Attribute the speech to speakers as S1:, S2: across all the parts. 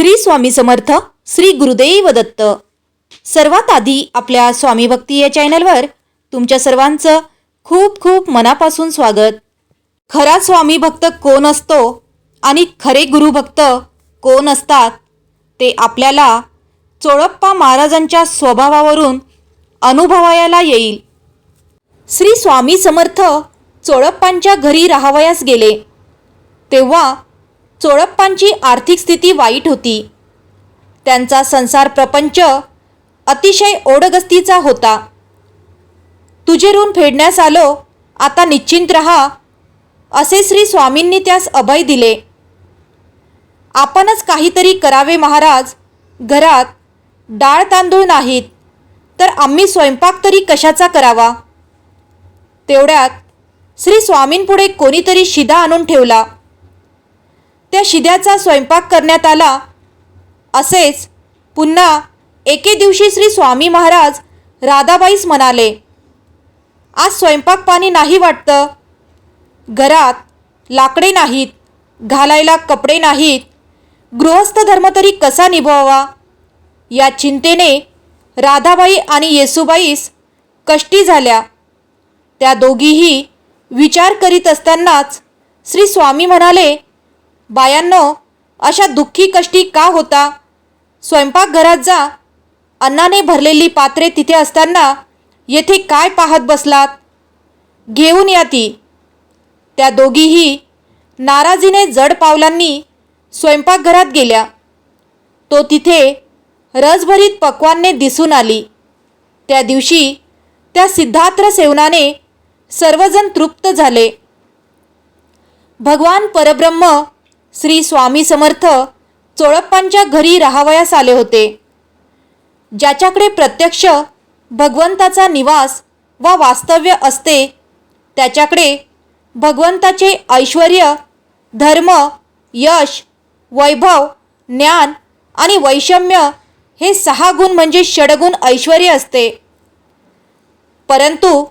S1: श्री स्वामी समर्थ श्री गुरुदेव दत्त. सर्वात आधी आपल्या स्वामी भक्ती या चॅनलवर तुमच्या सर्वांचं खूप खूप मनापासून स्वागत. खरा स्वामी भक्त कोण असतो आणि खरे गुरुभक्त कोण असतात ते आपल्याला चोळप्पा महाराजांच्या स्वभावावरून अनुभवायला येईल. श्री स्वामी समर्थ चोळप्पांच्या घरी राहावयास गेले. तेव्हा चोळप्पांची आर्थिक स्थिती वाईट होती. त्यांचा संसार प्रपंच अतिशय ओढगस्तीचा होता. तुझे ऋण फेडण्यास आलो आता निश्चिंत रहा असे श्री स्वामींनी त्यास अभय दिले. आपणच काहीतरी करावे महाराज घरात डाळ तांदूळ नाहीत तर आम्ही स्वयंपाक तरी कशाचा करावा? तेवढ्यात श्री स्वामींपुढे कोणीतरी शिधा आणून ठेवला. त्या शिद्याचा स्वयंपाक करण्यात आला. असेच पुन्हा एके दिवशी श्री स्वामी महाराज राधाबाईस म्हणाले आज स्वयंपाक पाणी नाही वाटतं. घरात लाकडे नाहीत घालायला कपडे नाहीत. गृहस्थ धर्म तरी कसा निभवावा या चिंतेने राधाबाई आणि येसूबाईस कष्टी झाल्या. त्या दोघीही विचार करीत असतानाच श्री स्वामी म्हणाले बायांनो अशा दुःखी कष्टी का होता? स्वयंपाकघरात जा. अन्नाने भरलेली पात्रे तिथे असताना येथे काय पाहत बसलात? घेऊन या ती. त्या दोघीही नाराजीने जड पावलांनी स्वयंपाकघरात गेल्या. तो तिथे रसभरीत पक्वांने दिसून आली. त्या दिवशी त्या सिद्धार्थ सेवनाने सर्वजण तृप्त झाले. भगवान परब्रह्म श्री स्वामी समर्थ चोळप्पांच्या घरी राहावयास आले होते. ज्याच्याकडे प्रत्यक्ष भगवंताचा निवास वा वास्तव्य असते त्याच्याकडे भगवंताचे ऐश्वर धर्म यश वैभव ज्ञान आणि वैषम्य हे सहा गुण म्हणजे षडगुण ऐश्वर असते. परंतु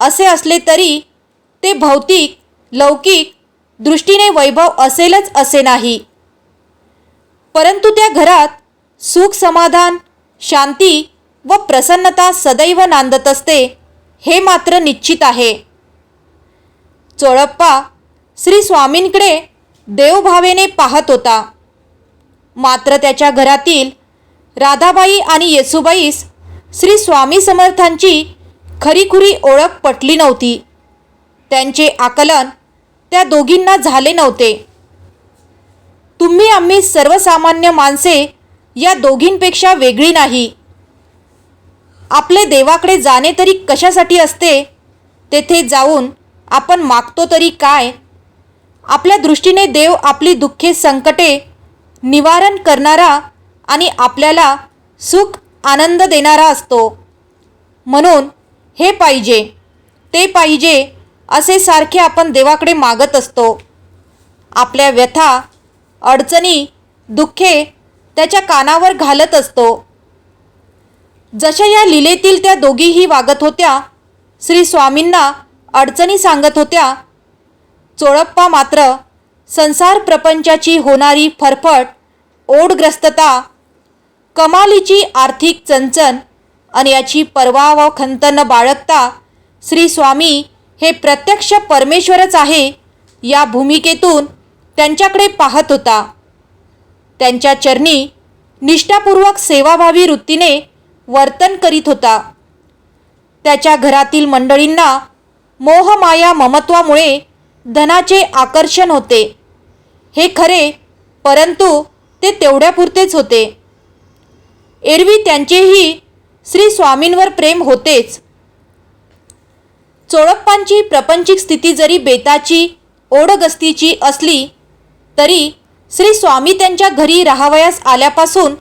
S1: असे असले तरी ते भौतिक लौकिक दृष्टीने वैभव असेलच असे नाही. परंतु त्या घरात सुख समाधान शांती व प्रसन्नता सदैव नांदत असते हे मात्र निश्चित आहे. चोळप्पा श्री स्वामींकडे देवभावेने पाहत होता. मात्र त्याच्या घरातील राधाबाई आणि येसुबाईस श्री स्वामी समर्थांची खरीखुरी ओळख पटली नव्हती. त्यांचे आकलन त्या दोघींना झाले नव्हते. तुम्ही आम्ही सर्वसामान्य माणसे या दोघींपेक्षा वेगळी नाही. आपले देवाकडे जाणे तरी कशासाठी असते? तेथे जाऊन आपण मागतो तरी काय? आपल्या दृष्टीने देव आपली दुःखे संकटे निवारण करणारा आणि आपल्याला सुख आनंद देणारा असतो. म्हणून हे पाहिजे ते पाहिजे असे सारखे आपण देवाकडे मागत असतो. आपल्या व्यथा अडचणी दुःखे त्याच्या कानावर घालत असतो. जशा या लिलेतील त्या दोघीही वागत होत्या श्री स्वामींना अडचणी सांगत होत्या चोळप्पा मात्र संसार प्रपंचाची होणारी फरफट ओढग्रस्तता कमालीची आर्थिक चंचन आणि याची पर्वा व खंत न बाळगता श्री स्वामी हे प्रत्यक्ष परमेश्वरच आहे या भूमिकेतून त्यांच्याकडे पाहत होता. त्यांच्या चरणी निष्ठापूर्वक सेवाभावी वृत्तीने वर्तन करीत होता. त्याच्या घरातील मंडळींना मोहमाया ममत्वामुळे धनाचे आकर्षण होते. हे खरे परंतु ते तेवढ्यापुरतेच होते. एरवी त्यांचेही श्री स्वामींवर प्रेम होतेच. चोळप्पांची प्रपंचिक स्थिती जरी बेताची ओढगस्तीची असली तरी श्री स्वामी त्यांच्या घरी राहावयास आल्यापासून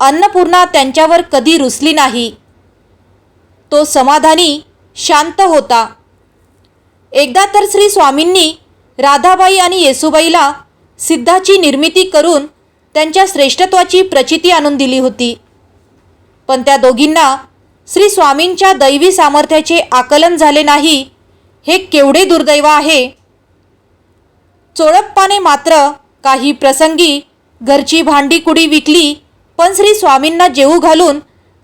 S1: अन्नपूर्णा त्यांच्यावर कधी रुसली नाही. तो समाधानी शांत होता. एकदा तर श्री स्वामींनी राधाबाई आणि येसूबाईला सिद्धाची निर्मिती करून त्यांच्या श्रेष्ठत्वाची प्रचिती आणून दिली होती. पण त्या दोघींना श्री स्वामींच्या दैवी सामर्थ्याचे आकलन झाले नाही हे केवढे दुर्दैव आहे? चोळप्पाने मात्र काही प्रसंगी घरची भांडी कुडी विकली पण श्री स्वामींना जेऊ घालून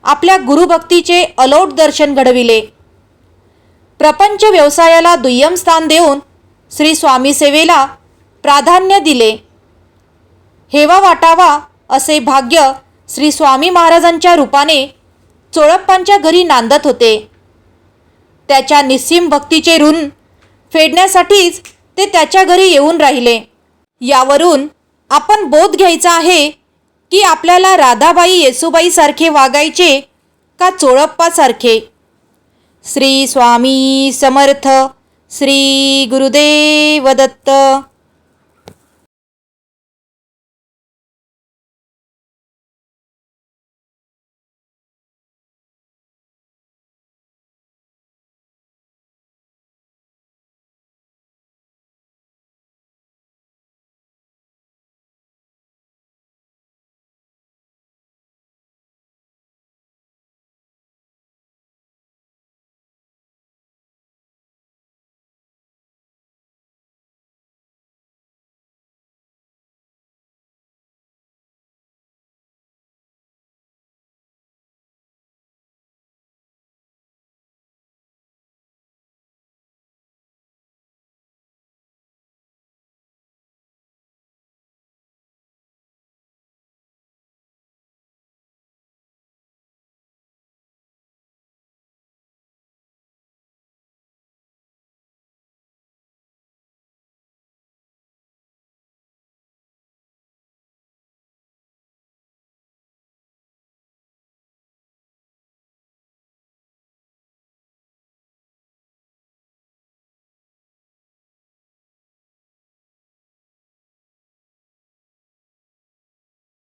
S1: आपल्या गुरुभक्तीचे अलोट दर्शन घडविले. प्रपंच व्यवसायाला दुय्यम स्थान देऊन श्री स्वामी सेवेला प्राधान्य दिले. हेवा वाटावा असे भाग्य श्री स्वामी महाराजांच्या रूपाने चोळप्पांच्या घरी नांदत होते. त्याच्या निस्सीम भक्तीचे ऋण फेडण्यासाठीच ते त्याच्या घरी येऊन राहिले. यावरून आपण बोध घ्यायचा आहे की आपल्याला राधाबाई येसुबाईसारखे वागायचे का चोळप्पासारखे? श्री स्वामी समर्थ श्री गुरुदेव दत्त.